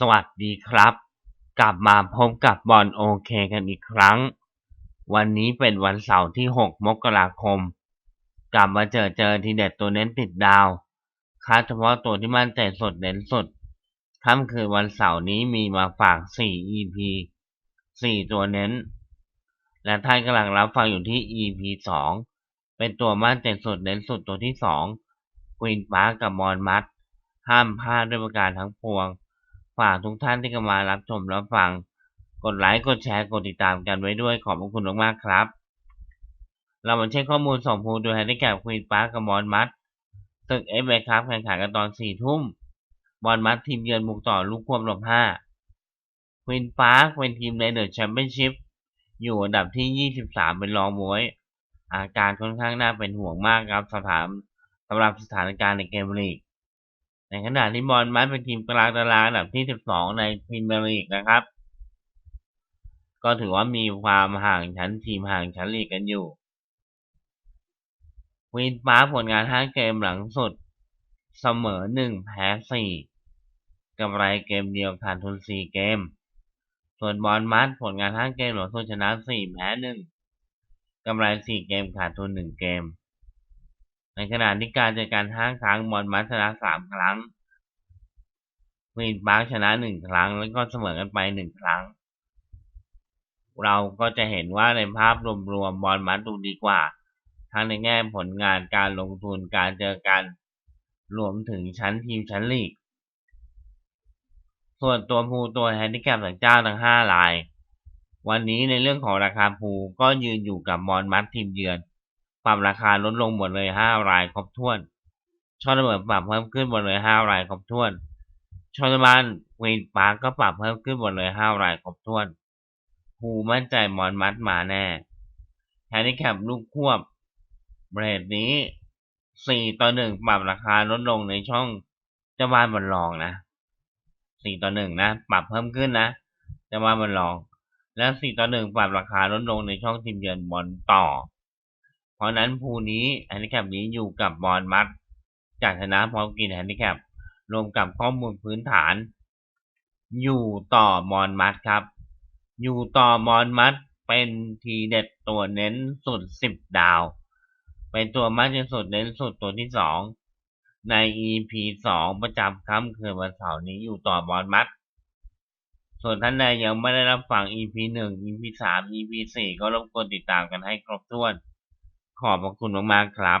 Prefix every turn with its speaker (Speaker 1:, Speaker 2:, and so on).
Speaker 1: สวัสดีครับ กลับมาพบกับบอลโอเคกันอีกครั้ง วันนี้เป็นวันเสาร์ที่ 6 มกราคม กลับมาเจอเจอทีเด็ดตัวเน้นติดดาวคาเฉพาะตัวที่มั่นใจสดเน้นสุดค่ำคืนวันเสาร์นี้มีมาฝาก 4 EP 4 ตัวเน้น และท่านกำลังรับฟังอยู่ที่ EP 2 เป็นตัวมั่นใจสุดเน้นสุดตัวที่2ควีนปาร์กับมอนมัด ห้ามพลาดด้วยประการทั้งปวง ฝากทุกท่านที่กำลังรับชมรับฟัง กดไลค์ กดแชร์ กดติดตามกันไว้ด้วย ขอบพระคุณมากๆครับ เรามาเช็คข้อมูลส่งภูโดยแฮนดิแคปควีนปาร์กับมอนมัดตึกเอฟเอครับแข่งขันกันตอน4ทุ่มมอนมัดทีมเยือนบุกต่อลูกควบลบ5ควีนปาร์คเป็นทีมในเดอะแชมเปี้ยนชิพอยู่อันดับที่ 23 เป็นรองมวย อาการค่อนข้างน่าเป็นห่วงมากครับสถานสำหรับสถานการณ์ในเกมลีก ในขณะที่บอลมัดเป็นทีมกลางตารางอันดับที่ 12 ในพรีเมียร์ลีกนะครับ ก็ถือว่ามีความห่างชั้นทีมห่างชั้นลีกกันอยู่วีนปาร์ผลงาน 5 เกมหลังสุด เสมอ 1 แพ้ 4กำไรเกมเดียวขาดทุน 4 เกม ส่วนบอลมัดผลงาน 5 เกมหลังสุดชนะ 4 แพ้ 1กำไร 4 เกมขาดทุน 1 เกม ในขณะที่การเจอกัน5ครั้งบอลมัดชนะ3ครั้งควีนปาร์คชนะ1ครั้ง แล้วก็เสมอกันไป1ครั้ง เราก็จะเห็นว่าในภาพรวมๆบอลมัดดูดีกว่า ทั้งในแง่ผลงานการลงทุนการเจอกันรวมถึงชั้นทีมชั้นลีก ส่วนตัวภูตัวแฮนดิแคปต่างเจ้าทั้ง5ราย วันนี้ในเรื่องของราคาภูก็ยืนอยู่กับบอลมัดทีมเยือน ปรับราคาลดลงหมดเลย5รายครบถ้วนช่อระเบิดปรับเพิ่มขึ้นหมดเลย5รายครบถ้วนชอลบานควีนปาร์กก็ปรับเพิ่มขึ้นหมดเลย5รายครบถ้วนภูมั่นใจมอนมัดมาแน่แฮนดิแคปลูกควบเบรดนี้4ต่อ1ปรับราคาลดลงในช่องเจ้าบ้านบอลรองนะ4ต่อ1นะปรับเพิ่มขึ้นนะเจ้าบ้านบอลรอง แล้ว4ต่อ1ปรับราคาลดลงในช่องทีมเยือนบอลต่อ เพราะนั้นภูนี้แฮนดิแคปนี้อยู่กับบอลมัดจากชนะพร้อมกินแฮนดิแคปรวมกับข้อมูลพื้นฐาน อยู่ต่อมอนมัดครับ อยู่ต่อมอนมัดเป็นทีเด็ดตัวเน้นสุด10ดาว เป็นตัวมัดที่สุดเน้นสุดตัวที่2ใน EP 2ประจำค่ำคืนวันเสาร์นี้อยู่ต่อบอลมัด ส่วนท่านใดยังไม่ได้รับฟัง EP 1 EP 3 EP 4ก็รบกวนติดตามกันให้ครบถ้วน ขอบพระคุณมากๆครับ